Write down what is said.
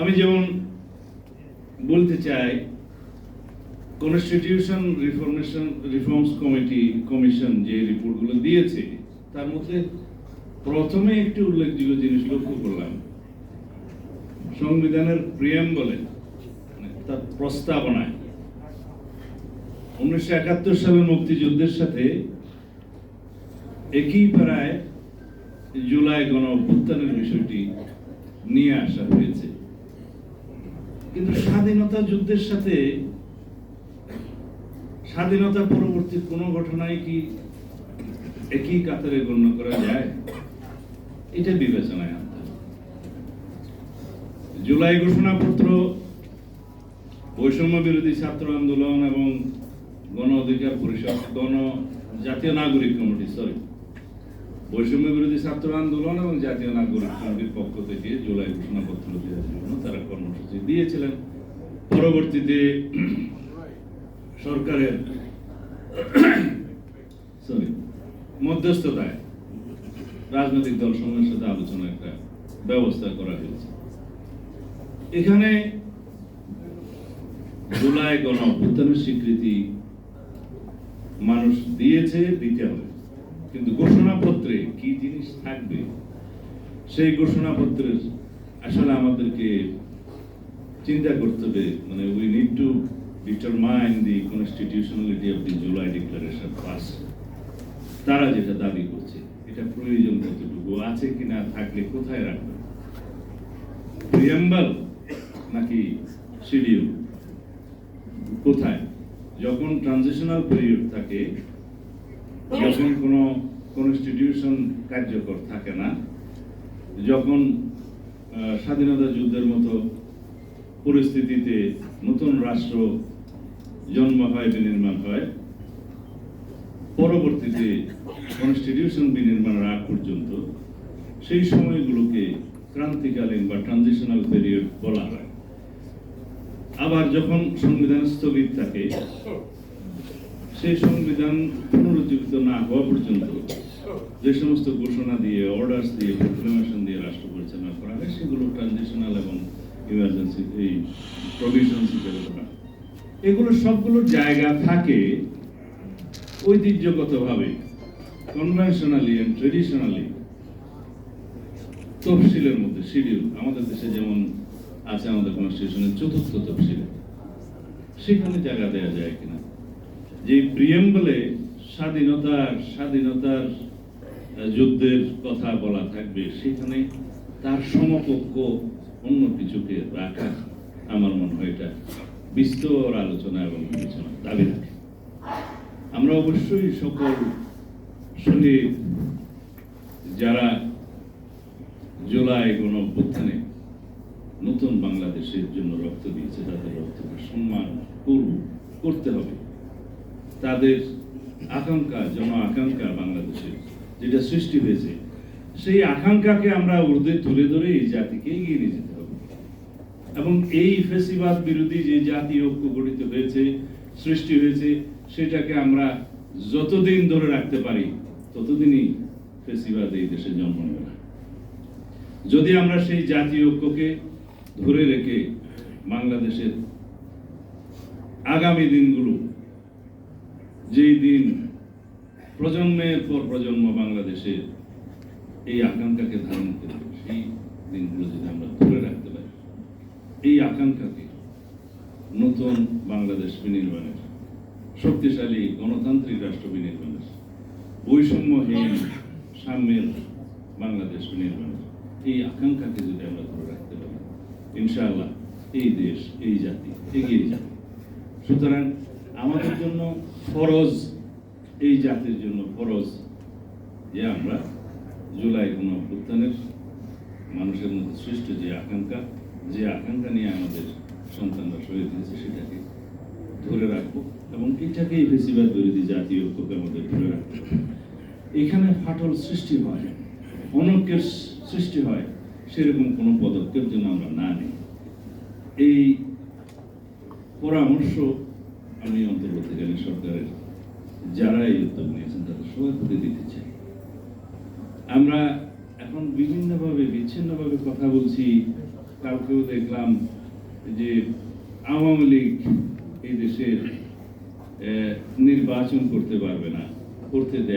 আমি যেমন বলতে চাই constitution reformation reforms committee commission যে রিপোর্টগুলো দিয়েছে, তার মধ্যে প্রথমে একটি উল্লেখযোগ্য জিনিস লক্ষ্য করলাম। সংবিধানের প্রিয়াম্বলে মানে তার প্রস্তাবনায় উনিশশো একাত্তর সালের মুক্তিযুদ্ধের সাথে একই প্রায় জুলাই গণ অভ্যুত্থানের বিষয়টি নিয়ে আসা হয়েছে। কিন্তু স্বাধীনতা যুদ্ধের সাথে স্বাধীনতা পরবর্তী কোনো ঘটনায় কি একই কাতারে গণ্য করা যায় এটা বিবেচনায় আনতে। জুলাই ঘোষণাপত্র, বৈষম্য বিরোধী ছাত্র আন্দোলন এবং গণ অধিকার পরিষদ, গণ জাতীয় নাগরিক কমিটি সরি বৈষম্য বিরোধী ছাত্র আন্দোলন এবং জাতীয় নাগরিক কমিটির পক্ষ থেকে জুলাই ঘোষণাপত্র দেওয়ার জন্য তারা কর্মসূচি দিয়েছিলেন। পরবর্তীতে সরকারের সরি, মধ্যস্থতায় রাজনৈতিক দল সমূহের সাথে আলোচনা একটা ব্যবস্থা করা হয়েছে। এখানে জুলাই গণ অভ্যুত্থানের স্বীকৃতি মানুষ দিয়েছে, দিতে হবে। কিন্তু ঘোষণাপত্রে কি জিনিস থাকবে, সেই ঘোষণাপত্রের আসলে আমাদেরকে চিন্তা করতে হবে। মানে we need to determine the constitutionality of the July declaration pass তারা যেটা দাবি করছে, এটা প্রয়োজন কতটুকু, আছে কিনা থাকলে কোথায় রাখবে প্রিয়াম্বল নাকি শিডিউল কোথায়? যখন ট্রানজিশনাল পিরিয়ড থাকে যখন কোনো কনস্টিটিউশন কার্যকর থাকে না, যখন স্বাধীনতা যুদ্ধের মতো পরিস্থিতিতে নতুন রাষ্ট্র জন্ম হয়, বিনির্মাণ হয়, পরবর্তীতে কনস্টিটিউশন বিনির্মাণের আগ পর্যন্ত সেই সময়গুলোকে ক্রান্তিকালীন বা ট্রানজিশনাল পিরিয়ড বলা হয়। আবার যখন সংবিধান স্থগিত থাকে সেই সংবিধান পুনরুজ্জীবিত না হওয়া পর্যন্ত যে সমস্ত ঘোষণা দিয়ে অর্ডার্স দিয়ে প্রোক্লেমেশন দিয়ে রাষ্ট্র পরিচালনা করা হয়, সেগুলো ট্রানজিশনাল এবং ইমার্জেন্সি এই প্রভিশনস হিসেবে করা এগুলো সবগুলো জায়গা থাকে ঐতিহ্যগতভাবে কনভেনশনালি অ্যান্ড ট্রেডিশনালি তফসিলের মধ্যে, শিডিউল। আমাদের দেশে যেমন আছে, আমাদের কনস্টিটিউশনের চতুর্থ তফসিলে। সেখানে জায়গা দেওয়া যায় কিনা? যে প্রিয়েম্বলে স্বাধীনতার স্বাধীনতার যুদ্ধের কথা বলা থাকবে, সেখানে তার সমকক্ষ অন্য কিছুকে রাখা আমার মনে হয় এটা বিস্তর আলোচনা এবং বিবেচনা দাবি রাখে। আমরা অবশ্যই সকল শহীদ যারা জুলাই গণ অভ্যুত্থানে নতুন বাংলাদেশের জন্য রক্ত দিয়েছে, তাদের রক্তকে সম্মান করব, করতে হবে। তাদের আকাঙ্ক্ষা জন আকাঙ্ক্ষা বাংলাদেশের যেটা সৃষ্টি হয়েছে, সেই আকাঙ্ক্ষাকে আমরা ঊর্ধ্বে তুলে ধরে এই জাতিকে এগিয়ে নিয়ে যেতে হবে। এবং এই ফেসিবাদ বিরোধী যে জাতীয় ঐক্য গঠিত হয়েছে, সৃষ্টি হয়েছে, সেটাকে আমরা যতদিন ধরে রাখতে পারি, ততদিনই ফেসিবাদ এই দেশে জন্ম নেবে না। যদি আমরা সেই জাতীয় ঐক্যকে ধরে রেখে বাংলাদেশের আগামী দিনগুলো যেই দিন প্রজন্মের পর প্রজন্ম বাংলাদেশের এই আকাঙ্ক্ষাকে ধারণ করবে সেই দিনগুলো যদি আমরা ধরে রাখতে পারি, এই আকাঙ্ক্ষাকে নতুন বাংলাদেশ বিনির্মাণের শক্তিশালী গণতান্ত্রিক রাষ্ট্র বিনির্মাণের বৈষম্যহীন সাম্যের বাংলাদেশ বিনির্মাণের এই আকাঙ্ক্ষাকে যদি আমরা ধরে রাখতে পারি, ইনশাআল্লাহ এই দেশ, এই জাতি এগিয়ে যাবে। সুতরাং আমাদের জন্য ফরজ, এই জাতির জন্য ফরজ যে আমরা জুলাই গণ অভ্যুত্থানের মানুষের মধ্যে সৃষ্ট যে আকাঙ্ক্ষা যে আকাঙ্ক্ষা নিয়ে আমাদের সন্তানরা শহীদ হয়েছে সেটাকে ধরে রাখব এবং এটাকেই বেশিরভাগ বিরোধী জাতীয় ঐক্যকে আমাদের ধরে রাখতে এখানে ফাটল সৃষ্টি হয়, অনৈক্যের সৃষ্টি হয়, সেরকম কোনো পদক্ষেপ যেন আমরা না নিই। এই পরামর্শ আমি অন্তর্বর্তীকালীন সরকারের যারা এই উদ্যোগ নিয়েছেন, তাদের সবার প্রতি দিতে চাই। আমরা এখন বিভিন্নভাবে, বিচ্ছিন্নভাবে কথা বলছি। কাউকেও দেখলাম যে আওয়ামী লীগ এই দেশের নির্বাচন করতে পারবে না, করতে দেয়